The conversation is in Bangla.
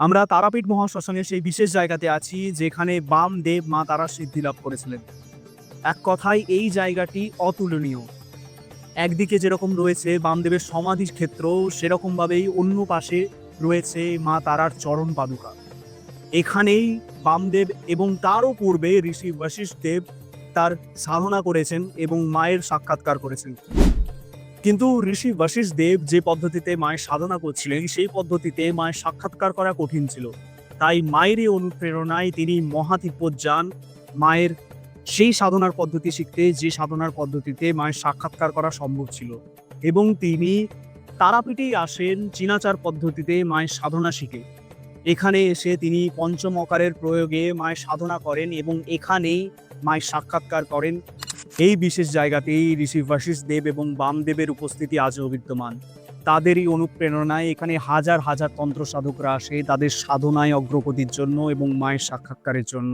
আমরা তারাপীঠ মহাশ্মশানের সেই বিশেষ জায়গাতে আছি, যেখানে বামদেব মা তারা সিদ্ধি লাভ করেছিলেন। এক কথায় এই জায়গাটি অতুলনীয়। একদিকে যেরকম রয়েছে বামদেবের সমাধি ক্ষেত্র, সেরকমভাবেই অন্য পাশে রয়েছে মা তারার চরণ পাদুকা। এখানেই বামদেব এবং তারও পূর্বে ঋষি বশিষ্ঠ দেব তার সাধনা করেছেন এবং মায়ের সাক্ষাৎকার করেছেন। কিন্তু ঋষি বশিষ্ঠ দেব যে পদ্ধতিতে মায়ের সাধনা করছিলেন, সেই পদ্ধতিতে মায়ের সাক্ষাৎকার করা কঠিন ছিল। তাই মায়েরই অনুপ্রেরণায় তিনি মহাতিব্বত যান। মায়ের সেই সাধনার পদ্ধতি শিখতে, যে সাধনার পদ্ধতিতে মায়ের সাক্ষাৎকার করা সম্ভব ছিল। এবং তিনি তারাপীঠেই আসেন, চীনাচার পদ্ধতিতে মায়ের সাধনা শিখে। এখানে এসে তিনি পঞ্চম অকারের প্রয়োগে মায়ের সাধনা করেন এবং এখানেই মায়ের সাক্ষাৎকার করেন। এই বিশেষ জায়গাতেই ঋষি ভাশিস দেব এবং বামদেবের উপস্থিতি আজও বিদ্যমান তাদেরই অনুপ্রেরণায় এখানে হাজার হাজার তন্ত্র সাধকরা আসে তাদের সাধনায় অগ্রগতির জন্য এবং মায়ের সাক্ষাৎকারের জন্য।